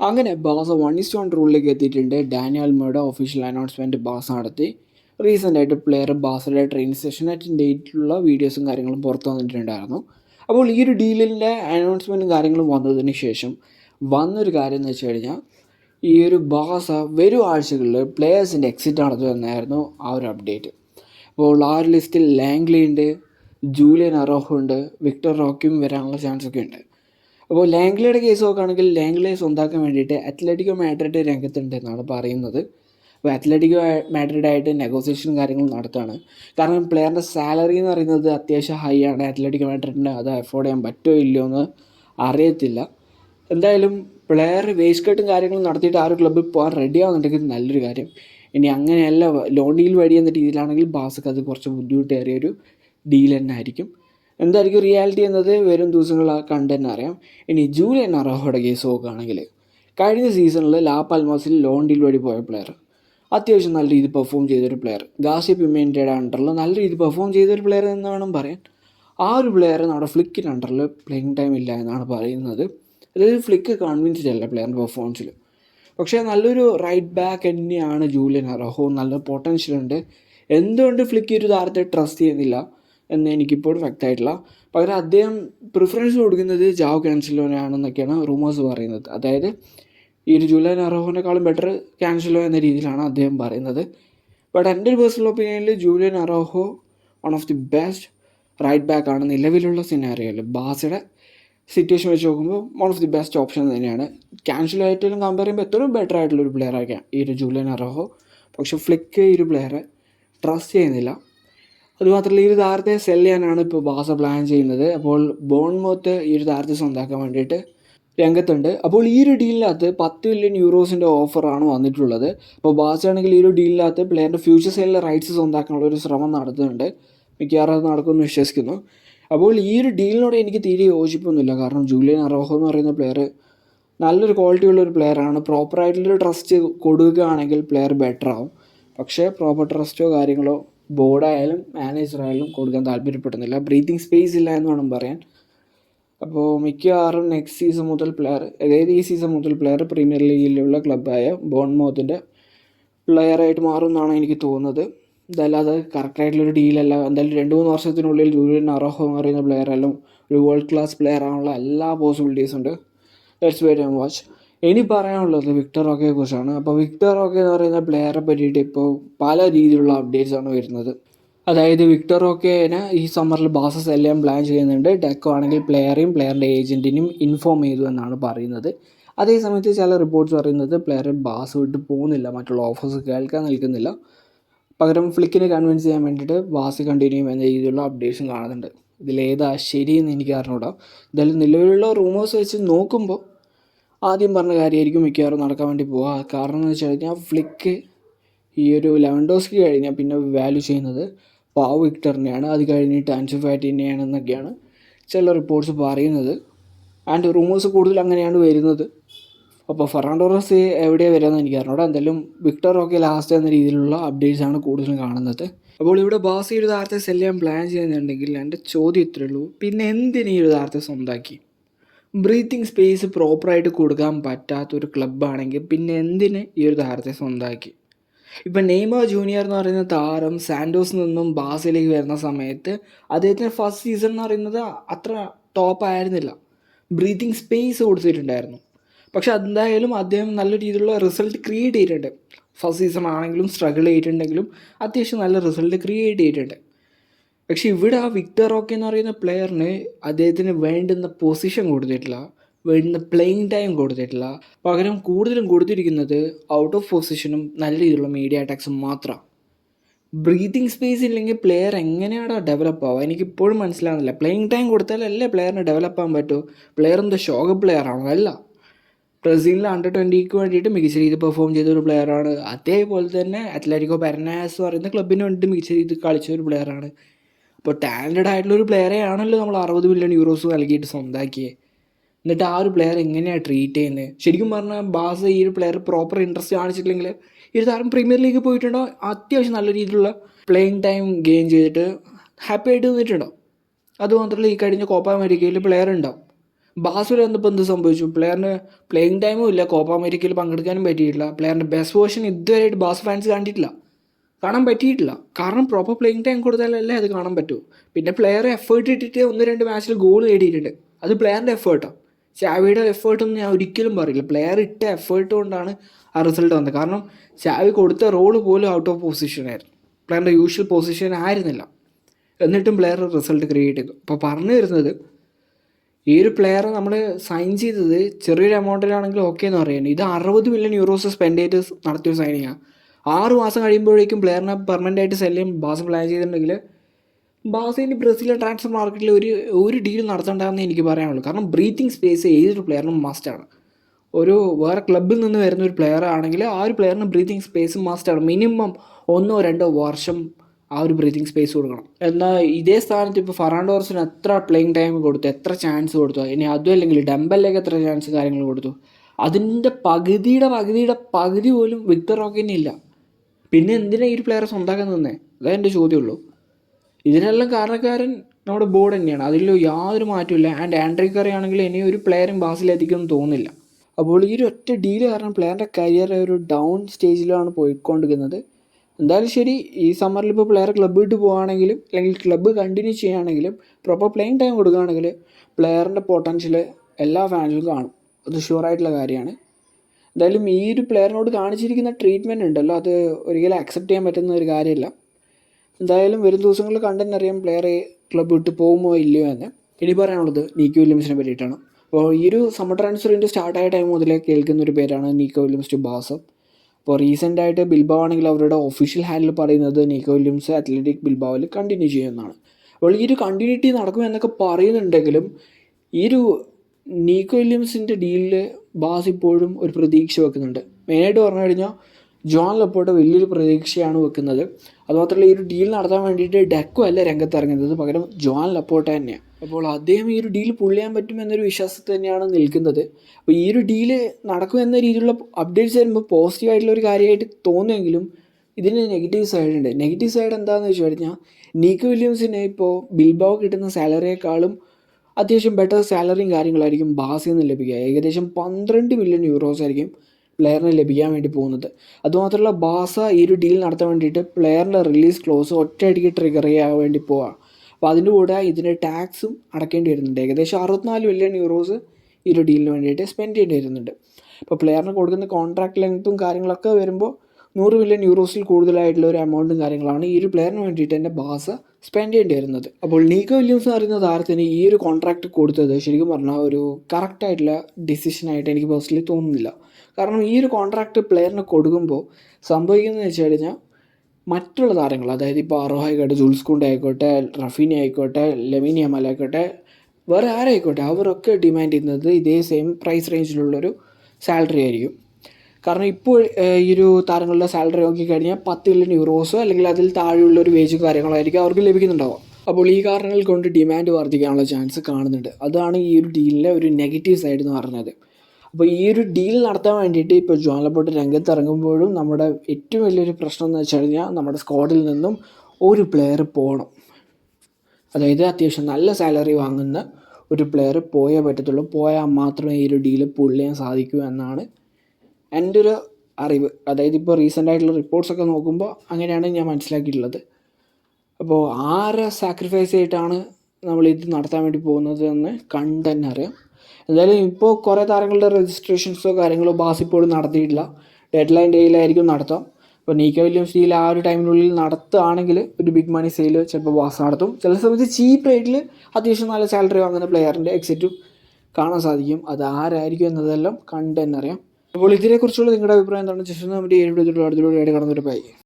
അങ്ങനെ ബാസ one is one റൂളിലേക്ക് എത്തിയിട്ടുണ്ട്. ഡാനിയൽ മോയുടെ ഒഫീഷ്യൽ അനൗൺസ്മെന്റ് ബാസ നടത്തി. റീസെന്റ് ആയിട്ട് പ്ലെയർ ബാസയുടെ ട്രെയിനിങ് സെഷൻ അറ്റൻഡ് ചെയ്തിട്ടുള്ള വീഡിയോസും കാര്യങ്ങളും പുറത്തു വന്നിട്ടുണ്ടായിരുന്നു. അപ്പോൾ ഈ ഒരു ഡീലിന്റെ അനൗൺസ്മെന്റും കാര്യങ്ങളും വന്നതിന് ശേഷം വന്നൊരു കാര്യം എന്ന് വെച്ച് കഴിഞ്ഞാൽ ഈ ഒരു ബാസ വരും ആഴ്ചകളിൽ പ്ലെയേഴ്സിന്റെ എക്സിറ്റ് നടത്തുമെന്നായിരുന്നു ആ ഒരു അപ്ഡേറ്റ് അപ്പോൾ ആ ഒരു ലിസ്റ്റിൽ ലാംഗ്ലി ഉണ്ട് ജൂലിയൻ അറോഹ് ഉണ്ട് വിക്ടർ റോക്കിയും വരാനുള്ള ചാൻസൊക്കെ ഉണ്ട്. അപ്പോൾ ലാംഗ്ലയുടെ കേസ് നോക്കുകയാണെങ്കിൽ ലാംഗ്ലയെ സ്വന്താക്കാൻ വേണ്ടിയിട്ട് അത്ലറ്റിക്കോ മാഡ്രിഡ് രംഗത്തുണ്ട് എന്നാണ് പറയുന്നത്. അപ്പോൾ അത്ലറ്റിക്കോ മാഡ്രിഡായിട്ട് നെഗോസിയേഷനും കാര്യങ്ങൾ നടത്തുകയാണ് കാരണം പ്ലെയറിന്റെ സാലറി എന്ന് പറയുന്നത് അത്യാവശ്യം ഹൈ ആണ്. അത്ലറ്റിക്കോ മാഡ്രിഡിന് അത് അഫോർഡ് ചെയ്യാൻ പറ്റുമോ ഇല്ലയോ എന്ന് അറിയത്തില്ല. എന്തായാലും പ്ലെയർ വേസ്റ്റ് കട്ടും കാര്യങ്ങളും നടത്തിയിട്ട് ആ ഒരു ക്ലബ്ബിൽ പോകാൻ റെഡി ആവുന്നുണ്ടെങ്കിൽ നല്ലൊരു കാര്യം. ഇനി അങ്ങനെയല്ല ലോൺ ഡീൽ വഴി എന്ന രീതിയിലാണെങ്കിൽ ബാസക്ക് അത് കുറച്ച് ബുദ്ധിമുട്ടേറിയ ഒരു ഡീൽ തന്നെ ആയിരിക്കും. എന്തായിരിക്കും റിയാലിറ്റി എന്നത്? വരും ദിവസങ്ങൾ കണ്ടെന്ന് അറിയാം. ഇനി ജൂലിയൻ അറോഹയുടെ കേസ് നോക്കുകയാണെങ്കിൽ കഴിഞ്ഞ സീസണിൽ ലാ പാൽമാസിൽ ലോൺ ഡീൽ വഴി പോയ പ്ലെയർ അത്യാവശ്യം നല്ല രീതിയിൽ പെർഫോം ചെയ്തൊരു പ്ലെയർ ഗാസി പിമേന്റെയുടെ അണ്ടറിൽ നല്ല രീതിയിൽ പെർഫോം ചെയ്തൊരു പ്ലെയർ എന്ന് വേണം പറയാൻ. ആ ഒരു പ്ലെയർ നമ്മുടെ ഫ്ലിക്കിന്റെ അണ്ടറിൽ പ്ലേയിങ് ടൈം ഇല്ല എന്നാണ് പറയുന്നത്. അതായത് ഫ്ലിക്ക് കൺവിൻസ്ഡ് അല്ല പ്ലെയറിന്റെ പെർഫോമൻസിൽ പക്ഷേ നല്ലൊരു റൈറ്റ് ബാക്ക് തന്നെയാണ് ജൂലിയൻ അറോഹോ. നല്ല പൊട്ടൻഷ്യൽ ഉണ്ട്. എന്തുകൊണ്ട് ഫ്ലിക്ക് ഒരു താരത്തെ ട്രസ്റ്റ് ചെയ്യുന്നില്ല? എന്ന് എനിക്കിപ്പോഴും വ്യക്തമായിട്ടില്ല. പകരം അദ്ദേഹം പ്രിഫറൻസ് കൊടുക്കുന്നത് ജാവ് ക്യാൻസലോനാണെന്നൊക്കെയാണ് റൂമേഴ്സ് പറയുന്നത്. അതായത് ഈ ഒരു ജൂലിയൻ അറോഹോനേക്കാളും ബെറ്റർ ക്യാൻസലോ എന്ന രീതിയിലാണ് അദ്ദേഹം പറയുന്നത്. ബട്ട് എന്റെ ഒരു personal ഒപ്പീനിയനിൽ Julian Araujo one of the best right back ആണ് നിലവിലുള്ള സിനാറിയോയിൽ ബാസയുടെ സിറ്റുവേഷൻ വെച്ച് നോക്കുമ്പോൾ one of the best option തന്നെയാണ്. ക്യാൻസൽ ആയിട്ടും കമ്പയർ ചെയ്യുമ്പോൾ എത്രയും ബെറ്റർ ആയിട്ടുള്ള ഒരു പ്ലെയർ ആയിരിക്കാം ഈ ഒരു ജൂലിയൻ അറോഹോ പക്ഷെ ഫ്ലിക്ക് ഈ ഒരു പ്ലെയറെ ട്രസ്റ്റ് ചെയ്യുന്നില്ല. അതുമാത്രമല്ല ഈ ഒരു താരത്തെ സെൽ ചെയ്യാനാണ് ഇപ്പോൾ ബാസ പ്ലാൻ ചെയ്യുന്നത്. അപ്പോൾ ബോൺമോത്ത് ഈ ഒരു താരത്തെ സ്വന്തമാക്കാൻ വേണ്ടിയിട്ട് രംഗത്തുണ്ട്. അപ്പോൾ ഈ ഒരു ഡീലിനകത്ത് പത്ത് മില്യൺ യൂറോസിന്റെ ഓഫറാണ് വന്നിട്ടുള്ളത്. അപ്പോൾ ബാസ ആണെങ്കിൽ ഈ ഒരു ഡീലിനകത്ത് പ്ലെയറിന്റെ ഫ്യൂച്ചർ സെയിലിലെ റൈറ്റ്സ് സ്വന്തമാക്കാനുള്ള ഒരു ശ്രമം നടത്തുന്നുണ്ട്. മിക്കവാറും അത് നടക്കുമെന്ന് വിശ്വസിക്കുന്നു. അപ്പോൾ ഈ ഒരു ഡീലിനോട് എനിക്ക് തീരെ യോജിപ്പൊന്നുമില്ല. കാരണം ജൂലിയൻ അറോഹോ എന്ന് പറയുന്ന പ്ലെയർ നല്ലൊരു ക്വാളിറ്റി ഉള്ള ഒരു പ്ലെയറാണ് പ്രോപ്പറായിട്ടുള്ളൊരു ട്രസ്റ്റ് കൊടുക്കുകയാണെങ്കിൽ പ്ലെയർ ബെറ്റർ ആവും. പക്ഷേ പ്രോപ്പർ ട്രസ്റ്റോ കാര്യങ്ങളോ ബോർഡായാലും മാനേജറായാലും കൊടുക്കാൻ താല്പര്യപ്പെടുന്നില്ല. ബ്രീത്തിങ് സ്പേസ് ഇല്ല എന്ന് വേണം പറയാൻ. അപ്പോൾ മിക്കവാറും നെക്സ്റ്റ് സീസൺ മുതൽ പ്ലെയർ അതായത് ഈ സീസൺ മുതൽ പ്ലെയർ പ്രീമിയർ ലീഗിലുള്ള ക്ലബ്ബായ ബോൺമോത്തിന്റെ പ്ലെയറായിട്ട് മാറും എന്നാണ് എനിക്ക് തോന്നുന്നത്. ഇതല്ലാതെ കറക്റ്റായിട്ടുള്ളൊരു ഡീലല്ല എന്തായാലും രണ്ട് മൂന്ന് വർഷത്തിനുള്ളിൽ ജൂലിയൻ അറോഹോ എന്ന് പറയുന്ന പ്ലെയർ എല്ലാം ഒരു വേൾഡ് ക്ലാസ് പ്ലെയർ ആണുള്ള എല്ലാ പോസിബിലിറ്റീസും ഉണ്ട്. ലെറ്റ്സ് വെയിറ്റ് ആൻഡ് വാച്ച് ഇനി പറയാനുള്ളത് വിക്ടർ റോക്കയെ കുറിച്ചാണ്. അപ്പോൾ വിക്ടർ റോക്കെ എന്ന് പറയുന്ന പ്ലെയറെ പറ്റിയിട്ട് ഇപ്പോൾ പല രീതിയിലുള്ള അപ്ഡേറ്റ്സ് ആണ് വരുന്നത്. അതായത് വിക്ടർ റോക്കേനെ ഈ സമ്മറിൽ ബാസസ് എല്ലാം പ്ലാൻ ചെയ്യുന്നുണ്ട്. ഡെക്കോ ആണെങ്കിൽ പ്ലെയറെയും പ്ലെയറിന്റെ ഏജന്റിനും ഇൻഫോം ചെയ്തു എന്നാണ് പറയുന്നത്. അതേ സമയത്ത് ചില റിപ്പോർട്ട്സ് പറയുന്നത് പ്ലെയർ ബാസ് വിട്ട് പോകുന്നില്ല. മറ്റുള്ള ഓഫേഴ്സ് കേൾക്കാൻ നിൽക്കുന്നില്ല. പകരം ഫ്ലിക്കിനെ കൺവിൻസ് ചെയ്യാൻ വേണ്ടിയിട്ട് ബാസ് കണ്ടിന്യൂ ചെയ്യും എന്ന രീതിയിലുള്ള അപ്ഡേഷൻ കാണുന്നുണ്ട്. ഇതിലേതാ ശരിയെന്ന് എനിക്ക് അറിഞ്ഞൂടാം. എന്തായാലും നിലവിലുള്ള റൂമേഴ്സ് വെച്ച് നോക്കുമ്പോൾ ആദ്യം പറഞ്ഞ കാര്യമായിരിക്കും മിക്കവാറും നടക്കാൻ വേണ്ടി പോവുക. കാരണം എന്ന് വെച്ച് കഴിഞ്ഞാൽ ഫ്ലിക്ക് ഈ ഒരു ലെവൻഡോസ്ക്ക് കഴിഞ്ഞാൽ പിന്നെ വാല്യൂ ചെയ്യുന്നത് പാവ് വിക്ടറിനെയാണ്. അത് കഴിഞ്ഞിട്ട് ആൻസു ഫാറ്റിനെയാണ് എന്നൊക്കെയാണ് ചില റിപ്പോർട്ട്സ് പറയുന്നത്. ആൻഡ് റൂമേഴ്സ് കൂടുതൽ അങ്ങനെയാണ് വരുന്നത്. അപ്പോൾ ഫെറാണ്ടോറസ് എവിടെയാണ് വരുന്നത് എനിക്ക് അറിഞ്ഞൂടാ. എന്തായാലും വിക്ടർ ഒക്കെ ലാസ്റ്റ് എന്ന രീതിയിലുള്ള അപ്ഡേറ്റ്സ് ആണ് കൂടുതലും കാണുന്നത്. അപ്പോൾ ഇവിടെ ബാസി ഒരു താരത്തെ സെല്ല് ചെയ്യാൻ പ്ലാൻ ചെയ്യുന്നുണ്ടെങ്കിൽ എന്റെ ചോദ്യം ഇത്രയേ ഉള്ളൂ. പിന്നെ എന്തിനീ ഒരു താരത്തെ സ്വന്താക്കി? ബ്രീത്തിങ് സ്പേസ് പ്രോപ്പറായിട്ട് കൊടുക്കാൻ പറ്റാത്തൊരു ക്ലബ്ബാണെങ്കിൽ പിന്നെ എന്തിന് ഈ ഒരു താരത്തെ സ്വന്താക്കി ഇപ്പം നെയ്മർ ജൂനിയർ എന്ന് പറയുന്ന താരം സാൻഡോസ് നിന്നും ബാസിലേക്ക് വരുന്ന സമയത്ത് അദ്ദേഹത്തിന്റെ ഫസ്റ്റ് സീസൺ എന്ന് പറയുന്നത് അത്ര ടോപ്പ് ആയിരുന്നില്ല. ബ്രീത്തിങ് സ്പേസ് കൊടുത്തിട്ടുണ്ടായിരുന്നു. പക്ഷെ എന്തായാലും അദ്ദേഹം നല്ല രീതിയിലുള്ള റിസൾട്ട് ക്രിയേറ്റ് ചെയ്തിട്ടുണ്ട്. ഫസ്റ്റ് സീസൺ ആണെങ്കിലും സ്ട്രഗിൾ ചെയ്തിട്ടുണ്ടെങ്കിലും അത്യാവശ്യം നല്ല റിസൾട്ട് ക്രിയേറ്റ് ചെയ്തിട്ടുണ്ട്. പക്ഷെ ഇവിടെ ആ വിക്ടർ റോക്കി എന്ന് പറയുന്ന പ്ലെയറിന് അദ്ദേഹത്തിന് വേണ്ടുന്ന പൊസിഷൻ കൊടുത്തിട്ടില്ല. വേണ്ടുന്ന പ്ലേയിങ് ടൈം കൊടുത്തിട്ടില്ല. പകരം കൂടുതലും കൊടുത്തിരിക്കുന്നത് ഔട്ട് ഓഫ് പൊസിഷനും നല്ല രീതിയിലുള്ള മീഡിയ അറ്റാക്സും മാത്രമാണ് ബ്രീതിങ് സ്പേസ് ഇല്ലെങ്കിൽ പ്ലെയർ എങ്ങനെയാണ് ഡെവലപ്പ് ആവുക? എനിക്കിപ്പോഴും മനസ്സിലാകുന്നില്ല പ്ലേയിങ് ടൈം കൊടുത്താലല്ലേ പ്ലെയറിന് ഡെവലപ്പ് ആകാൻ പറ്റൂ? പ്ലെയർ എന്താ ഷോക്ക് പ്ലെയർ ആണോ? അല്ല. ബ്രസീലിൽ അണ്ടർ ട്വന്റിക്ക് വേണ്ടിയിട്ട് മികച്ച രീതിയിൽ പെർഫോം ചെയ്ത ഒരു പ്ലെയറാണ് അതേപോലെ തന്നെ അത്ലറ്റിക്കോ പെരനാസ് പറയുന്ന ക്ലബിന് വേണ്ടിയിട്ട് മികച്ച രീതിയിൽ കളിച്ച ഒരു പ്ലെയറാണ് അപ്പോൾ ടാലന്റഡ് ആയിട്ടുള്ള ഒരു പ്ലെയറെ ആണല്ലോ നമ്മൾ അറുപത് മില്യൺ യൂറോസ് നൽകിയിട്ട് സ്വന്തമാക്കിയത് എന്നിട്ട് ആ ഒരു പ്ലെയർ എങ്ങനെയാണ് ട്രീറ്റ് ചെയ്യുന്നത് ശരിക്കും പറഞ്ഞാൽ ബാസ് ഈ ഒരു പ്ലെയർ പ്രോപ്പർ ഇൻട്രസ്റ്റ് കാണിച്ചിട്ടില്ലെങ്കിൽ ഈ താരം പ്രീമിയർ ലീഗ് പോയിട്ടുണ്ടോ? അത്യാവശ്യം നല്ല രീതിയിലുള്ള പ്ലേയിങ് ടൈം ഗെയിൻ ചെയ്തിട്ട് ഹാപ്പി ആയിട്ട് നിന്നിട്ടുണ്ടോ? അതുമാത്രമല്ല ഈ കഴിഞ്ഞ കോപ്പ അമേരിക്കയിൽ പ്ലെയർ ഉണ്ടാവും. ബാസുര എന്നിപ്പോൾ എന്ത് സംഭവിച്ചു? പ്ലെയറിന് പ്ലേയിങ് ടൈമും ഇല്ല. കോപ്പ അമേരിക്കയിൽ പങ്കെടുക്കാനും പറ്റിയിട്ടില്ല. പ്ലെയറിന്റെ ബെസ്റ്റ് വേർഷൻ ഇതുവരെയായിട്ട് ബാസ് ഫാൻസ് കണ്ടിട്ടില്ല. കാണാൻ പറ്റിയിട്ടില്ല. കാരണം പ്രോപ്പർ പ്ലേയിങ് ടൈം കൊടുത്താലല്ലേ അത് കാണാൻ പറ്റൂ. പിന്നെ പ്ലെയർ എഫേർട്ട് ഇട്ടിട്ട് ഒന്ന് രണ്ട് മാച്ചിൽ ഗോൾ നേടിയിട്ടുണ്ട്. അത് പ്ലെയറിന്റെ എഫേർട്ടാണ് ചാവിയുടെ എഫേർട്ടൊന്നും ഞാൻ ഒരിക്കലും പറയില്ല. പ്ലെയർ ഇട്ട എഫേർട്ട് കൊണ്ടാണ് ആ റിസൾട്ട് വന്നത്. കാരണം ചാവി കൊടുത്ത റോൾ പോലും ഔട്ട് ഓഫ് പൊസിഷനായിരുന്നു പ്ലെയറിന്റെ യൂഷ്വൽ പൊസിഷൻ ആയിരുന്നില്ല. എന്നിട്ടും പ്ലെയർ റിസൾട്ട് ക്രിയേറ്റ് ചെയ്തു. അപ്പോൾ പറഞ്ഞു വരുന്നത് ഈ ഒരു പ്ലെയറെ നമ്മൾ സൈൻ ചെയ്തത് ചെറിയൊരു എമൗണ്ടിലാണെങ്കിൽ ഓക്കെ എന്ന് പറയുന്നത് ഇത് അറുപത് മില്യൺ യൂറോസ് സ്പെൻഡ് ചെയ്ത് നടത്തിയൊരു സൈനിങ്ങാണ് ആറ് മാസം കഴിയുമ്പോഴേക്കും പ്ലെയറിനെ പെർമനന്റ് ആയിട്ട് സെല്ല് ചെയ്യാൻ ബാസ് പ്ലാൻ ചെയ്തിട്ടുണ്ടെങ്കിൽ ബാസിന് ബ്രസീലിയൻ ട്രാൻസ്ഫർ മാർക്കറ്റിൽ ഒരു ഒരു ഡീൽ നടത്തണ്ടെന്ന് എനിക്ക് പറയാനുള്ളൂ. കാരണം ബ്രീത്തിങ് സ്പേസ് ഏതൊരു പ്ലെയറിനും മസ്റ്റാണ് ഒരു വേറെ ക്ലബിൽ നിന്ന് വരുന്ന ഒരു പ്ലെയർ ആണെങ്കിൽ ആ ഒരു പ്ലെയറിന് ബ്രീത്തിങ് സ്പേസ് മസ്റ്റാണ് മിനിമം ഒന്നോ രണ്ടോ വർഷം ആ ഒരു ബ്രീത്തിങ് സ്പേസ് കൊടുക്കണം. എന്നാൽ ഇതേ സ്ഥാനത്ത് ഇപ്പോൾ ഫറാൻഡോർസിന് എത്ര പ്ലേയിങ് ടൈം കൊടുത്തു എത്ര ചാൻസ് കൊടുത്തു ഇനി അതും അല്ലെങ്കിൽ ഡംബലിലേക്ക് എത്ര ചാൻസ് കാര്യങ്ങൾ കൊടുത്തു അതിന്റെ പകുതിയുടെ പകുതിയുടെ പകുതി പോലും വിക്ടർ റോക്കിന് ഇല്ല. പിന്നെ എന്തിനാണ് ഈ ഒരു പ്ലെയറെ സ്വന്തമാക്കാൻ നിന്നേ? അതാണ് എന്റെ ചോദ്യമുള്ളൂ. ഇതിനെല്ലാം കാരണക്കാരൻ നമ്മുടെ ബോർഡ് തന്നെയാണ്. അതിൽ യാതൊരു മാറ്റമില്ല ആൻഡ് ആൻഡ്രി കറി ആണെങ്കിൽ ഇനി ഒരു പ്ലെയറും ബാസിലെത്തിക്കുമെന്ന് തോന്നുന്നില്ല. അപ്പോൾ ഈ ഒരു ഒറ്റ ഡീൽ കാരണം പ്ലെയറിന്റെ കരിയർ ഒരു ഡൗൺ സ്റ്റേജിലാണ് പോയിക്കൊണ്ടിരിക്കുന്നത്. എന്തായാലും ശരി ഈ സമ്മറിൽ ഇപ്പോൾ പ്ലെയർ ക്ലബ്ബ് വിട്ട് പോവുകയാണെങ്കിലും അല്ലെങ്കിൽ ക്ലബ്ബ് കണ്ടിന്യൂ ചെയ്യുകയാണെങ്കിലും പ്രോപ്പർ പ്ലേയിങ് ടൈം കൊടുക്കുകയാണെങ്കിൽ പ്ലെയറിന്റെ പൊട്ടൻഷ്യൽ എല്ലാ ഫാൻസും കാണും. അത് ഷുവറായിട്ടുള്ള കാര്യമാണ്. എന്തായാലും ഈ ഒരു പ്ലെയറിനോട് കാണിച്ചിരിക്കുന്ന ട്രീറ്റ്മെന്റ് ഉണ്ടല്ലോ. അത് ഒരിക്കലും അക്സെപ്റ്റ് ചെയ്യാൻ പറ്റുന്ന ഒരു കാര്യമല്ല. എന്തായാലും വരും ദിവസങ്ങളിൽ കണ്ടെന്നറിയാം പ്ലെയർ ക്ലബ്ബ് വിട്ട് പോകുമോ ഇല്ലയോ എന്ന് ഇനി പറയാനുള്ളത് നീക്കി വില്യംസിനെ പറ്റിയിട്ടാണ്. അപ്പോൾ ഈ ഒരു സമ്മർ ട്രാൻസ്ഫറിന്റെ സ്റ്റാർട്ടായ ടൈം മുതലേ കേൾക്കുന്ന ഒരു പേരാണ് നീക്കോ വില്യംസ് ടു ബാസ് അപ്പോൾ റീസെന്റ് ആയിട്ട് ബിൽബാവ് ആണെങ്കിൽ അവരുടെ ഒഫീഷ്യൽ ഹാൻഡിൽ പറയുന്നത് നീക്കോ വില്യംസ് അത്ലറ്റിക് ബിൽബാവിൽ കണ്ടിന്യൂ ചെയ്യുമെന്നാണ്. അപ്പോൾ ഈ ഒരു കണ്ടിന്യൂറ്റി നടക്കുമെന്നൊക്കെ പറയുന്നുണ്ടെങ്കിലും ഈ ഒരു നീക്കോ വില്യംസിന്റെ ഡീലിൽ ബാസ് ഇപ്പോഴും ഒരു പ്രതീക്ഷ വെക്കുന്നുണ്ട്. മെയിനായിട്ട് പറഞ്ഞു കഴിഞ്ഞാൽ ജോൺ ലപ്പോട്ട് വലിയൊരു പ്രതീക്ഷയാണ് വെക്കുന്നത്. അതുമാത്രമല്ല ഈ ഒരു ഡീൽ നടത്താൻ വേണ്ടിയിട്ട് ഡെക്കോ അല്ല രംഗത്ത് ഇറങ്ങുന്നത് പകരം ജോൺ ലപ്പോട്ട തന്നെയാണ് അപ്പോൾ അദ്ദേഹം ഈ ഒരു ഡീൽ പുള്ളിയാൻ പറ്റും എന്നൊരു വിശ്വാസത്തിൽ തന്നെയാണ് നിൽക്കുന്നത്. അപ്പോൾ ഈ ഒരു ഡീൽ നടക്കും എന്ന രീതിയിലുള്ള അപ്ഡേറ്റ്സ് വരുമ്പോൾ പോസിറ്റീവായിട്ടുള്ള ഒരു കാര്യമായിട്ട് തോന്നുമെങ്കിലും ഇതിന് നെഗറ്റീവ് സൈഡ് ഉണ്ട്. നെഗറ്റീവ് സൈഡ് എന്താണെന്ന് വെച്ച് കഴിഞ്ഞാൽ നീക്ക് വില്യംസിന് ഇപ്പോൾ ബിൽബാവ് കിട്ടുന്ന സാലറിയേക്കാളും അത്യാവശ്യം ബെറ്റർ സാലറിയും കാര്യങ്ങളായിരിക്കും ബാസിൽ നിന്ന് ലഭിക്കുക. ഏകദേശം പന്ത്രണ്ട് മില്യൺ യൂറോസ് ആയിരിക്കും പ്ലെയറിന് ലഭിക്കാൻ വേണ്ടി പോകുന്നത്. അതുമാത്രമല്ല ബാസ ഈ ഒരു ഡീൽ നടത്താൻ വേണ്ടിയിട്ട് പ്ലെയറിന്റെ റിലീസ് ക്ലോസ് ഒറ്റയടിക്ക് ട്രിഗർ ചെയ്യാൻ വേണ്ടി പോവുക അപ്പോൾ അതിന്റെ കൂടെ ഇതിന്റെ ടാക്സും അടക്കേണ്ടി വരുന്നുണ്ട്. ഏകദേശം അറുപത്തിനാല് മില്യൺ യൂറോസ് ഈ ഒരു ഡീലിന് വേണ്ടിയിട്ട് സ്പെൻഡ് ചെയ്യേണ്ടി വരുന്നുണ്ട്. അപ്പോൾ പ്ലെയറിന് കൊടുക്കുന്ന കോൺട്രാക്ട് ലെങ്ത്തും കാര്യങ്ങളൊക്കെ വരുമ്പോൾ നൂറ് മില്യൺ യൂറോസിൽ കൂടുതലായിട്ടുള്ള ഒരു എമൗണ്ടും കാര്യങ്ങളാണ് ഈ ഒരു പ്ലെയറിന് വേണ്ടിയിട്ട് തന്നെ ബാസ് സ്പെൻഡ് ചെയ്യേണ്ടി വരുന്നത്. അപ്പോൾ നീക്കോ വില്യംസ് എന്ന് പറയുന്ന താരത്തിന് ഈ ഒരു കോൺട്രാക്ട് കൊടുത്തത് ശരിക്കും പറഞ്ഞാൽ ഒരു കറക്റ്റായിട്ടുള്ള ഡിസിഷനായിട്ട് എനിക്ക് പേഴ്സണലി തോന്നുന്നില്ല. കാരണം ഈ ഒരു കോൺട്രാക്ട് പ്ലെയറിന് കൊടുക്കുമ്പോൾ സംഭവിക്കുന്നതെന്ന് വെച്ച് കഴിഞ്ഞാൽ മറ്റുള്ള താരങ്ങൾ അതായത് ഇപ്പോൾ അറോ ആയിക്കോട്ടെ ജുൾസ് ആയിക്കോട്ടെ റഫീനി ആയിക്കോട്ടെ ലെമിനി അമൽ ആയിക്കോട്ടെ വേറെ ആരായിക്കോട്ടെ അവരൊക്കെ ഡിമാൻഡ് ചെയ്യുന്നത് ഇതേ സെയിം പ്രൈസ് റേഞ്ചിലുള്ളൊരു സാലറി ആയിരിക്കും. കാരണം ഇപ്പോൾ ഈ ഒരു താരങ്ങളുടെ സാലറി നോക്കിക്കഴിഞ്ഞാൽ പത്ത് മില്യൺ യൂറോസോ അല്ലെങ്കിൽ അതിൽ താഴെയുള്ള ഒരു വേജ് കാര്യങ്ങളായിരിക്കും അവർക്ക് ലഭിക്കുന്നുണ്ടാവുക. അപ്പോൾ ഈ കാരണങ്ങൾ കൊണ്ട് ഡിമാൻഡ് വർദ്ധിക്കാനുള്ള ചാൻസ് കാണുന്നുണ്ട്. അതാണ് ഈ ഒരു ഡീലിന്റെ ഒരു നെഗറ്റീവ് സൈഡ് എന്ന് പറഞ്ഞത് അപ്പോൾ ഈ ഒരു ഡീൽ നടത്താൻ വേണ്ടിയിട്ട് ഇപ്പോൾ ജോൺ രംഗത്ത് ഇറങ്ങുമ്പോഴും നമ്മുടെ ഏറ്റവും വലിയൊരു പ്രശ്നം എന്ന് വെച്ച് കഴിഞ്ഞാൽ നമ്മുടെ സ്ക്വാഡിൽ നിന്നും ഒരു പ്ലെയർ പോകണം അതായത് അത്യാവശ്യം നല്ല സാലറി വാങ്ങുന്ന ഒരു പ്ലെയർ പോയേ പറ്റത്തുള്ളൂ. പോയാൽ മാത്രമേ ഈ ഒരു ഡീൽ പുള്ളിയാൻ സാധിക്കൂ എന്നാണ് എന്റെ ഒരു അറിവ് അതായത് ഇപ്പോൾ റീസെന്റ് ആയിട്ടുള്ള റിപ്പോർട്ട്സ് ഒക്കെ നോക്കുമ്പോൾ അങ്ങനെയാണ് ഞാൻ മനസ്സിലാക്കിയിട്ടുള്ളത്. അപ്പോൾ ആരെ സാക്രിഫൈസ് ചെയ്തിട്ടാണ് നമ്മൾ ഇത് നടത്താൻ വേണ്ടി പോകുന്നത് എന്ന് കണ്ട് തന്നെ അറിയാം. എന്തായാലും ഇപ്പോൾ കുറേ താരങ്ങളുടെ രജിസ്ട്രേഷൻസോ കാര്യങ്ങളോ ബാസ് ഇപ്പോഴും നടത്തിയിട്ടില്ല. ഡെഡ് ലൈൻ ഡേയിലായിരിക്കും നടത്താം. അപ്പോൾ നീക്ക വില്യംസ് ഡീൽ ആ ഒരു ടൈമിനുള്ളിൽ നടത്തുകയാണെങ്കിൽ ഒരു ബിഗ് മണി സെയിൽ ചിലപ്പോൾ ബാസ് നടത്തും. ചില സമയത്ത് ചീപ്പ് റേറ്റിൽ അത്യാവശ്യം നല്ല സാലറി വാങ്ങുന്ന പ്ലെയറിന്റെ എക്സിറ്റും കാണാൻ സാധിക്കും. അത് ആരായിരിക്കും എന്നതെല്ലാം കണ്ട് തന്നെ അറിയാം. അപ്പോൾ ഇതിനെക്കുറിച്ചുള്ള നിങ്ങളുടെ അഭിപ്രായം എന്താണ്? ജസ്റ്റ് നമ്മുടെ ഈ വീഡിയോ അടുത്തിലൂടെ കടന്നൊരു ബൈ